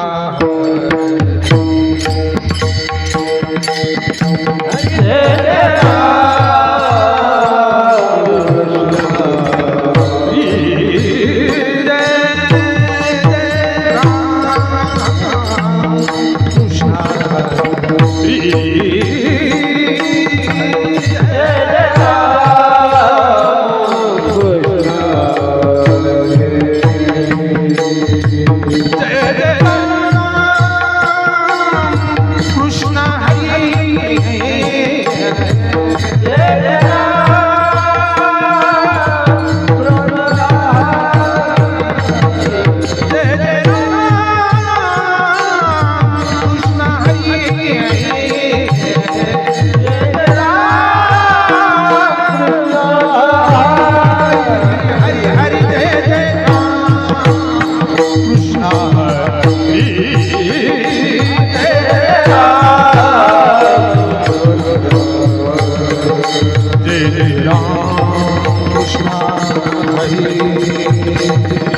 Ah. Krishna Hari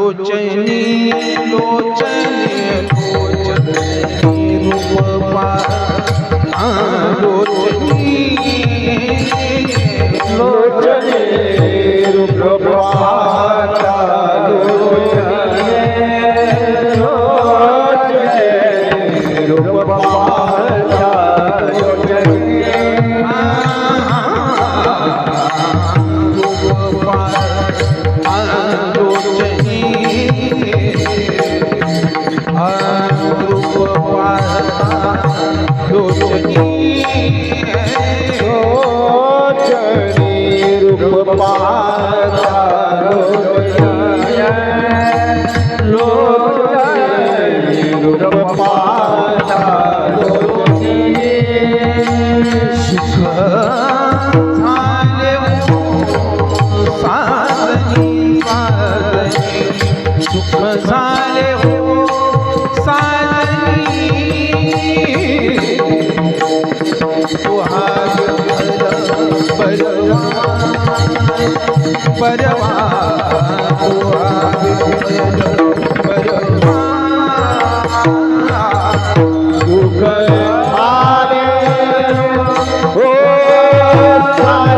લોચની લોચને લોચની રૂપા આ લોચની લોચને રૂપા Ah, দোষ কি Bye.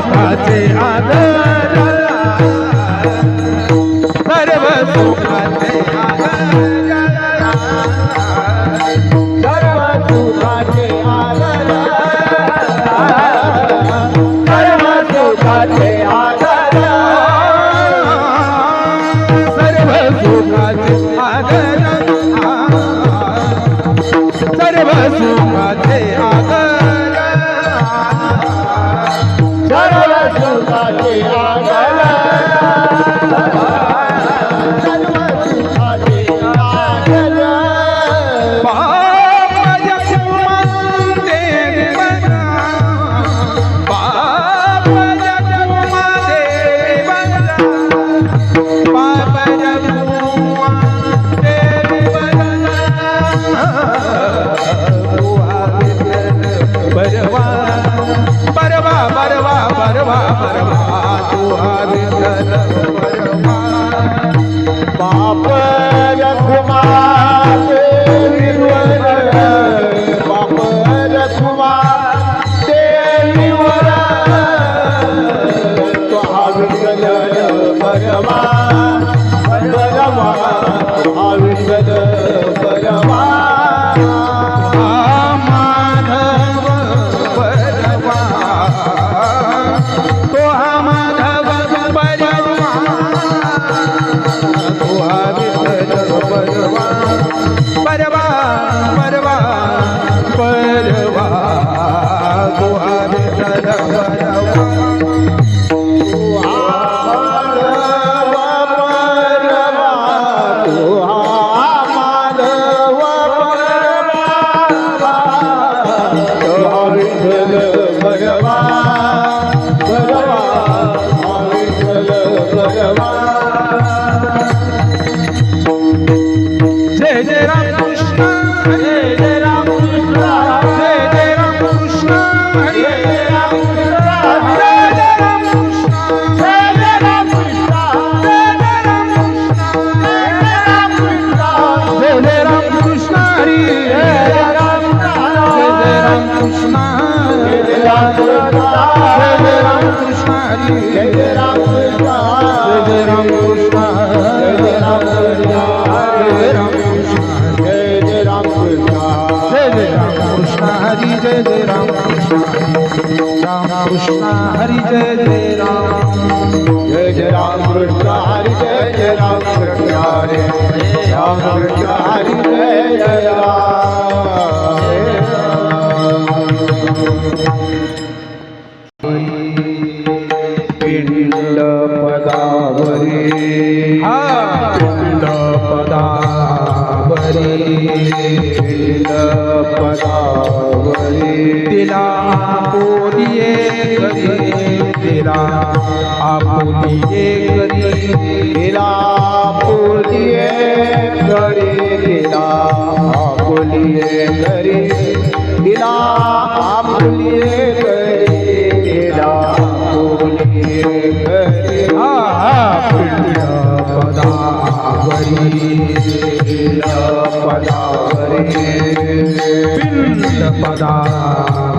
सुखाचे आधार सर्व सुखाचे जग बलवा हरि जय जय राम। जय जय राम कृष्ण हरि जय जय राम कृष्ण हरे राम कृष्ण हरि जय जय राम। हाँ। पिंड पदावरी। पिंड पदावरी। पिंड पदावरी। दिला तेरा आपुली एक तेरा आपुली करे तेरा आपुली करे तेरा आपुली करे तेरा आपुली करे पदा पदा पदा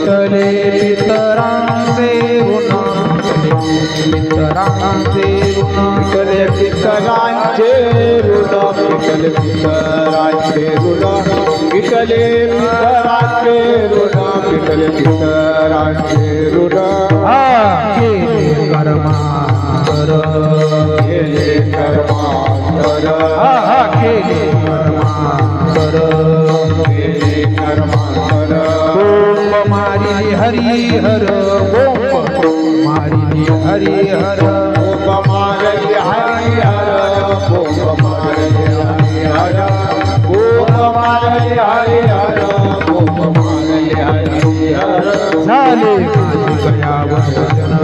निकले पितरा से से गुना निकले पितरा से रुदा। निकले से रुदा निकले से रुदा। निकले से रुदा कर्मा कर कर्मा कर हरी हर बोंब मारिली हरी हर ओम मारले हरी हर ओम मारले हरी हर ओम मारले हरी हर ओम मारले हरी हर झाले माझे गयावर. जना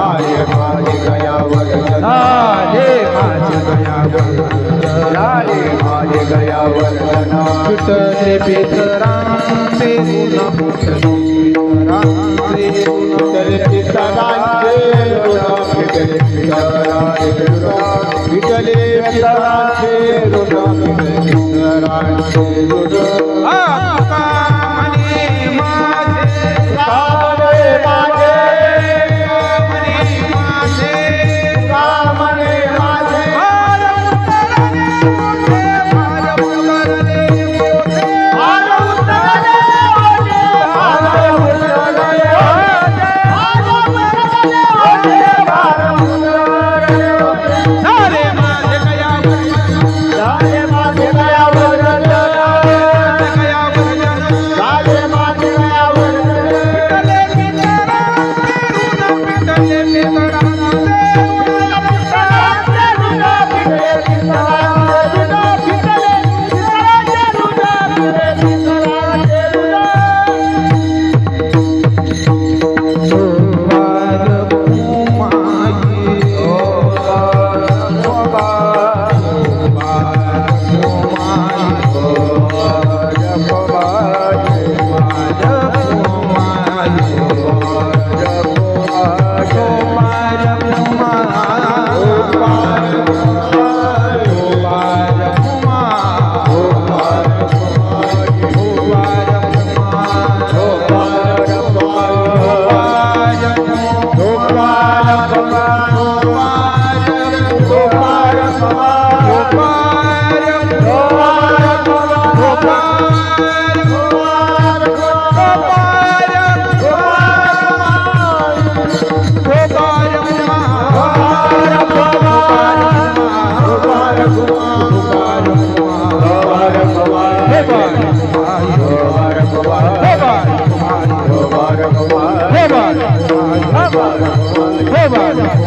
आले माझे गयावर झाले माझे गयावर. जना आले माझे गयावर पितरे पितरांचे ऋण पितरांचे ऋण विठले पितरांचे ऋण विठले पितरांचे आ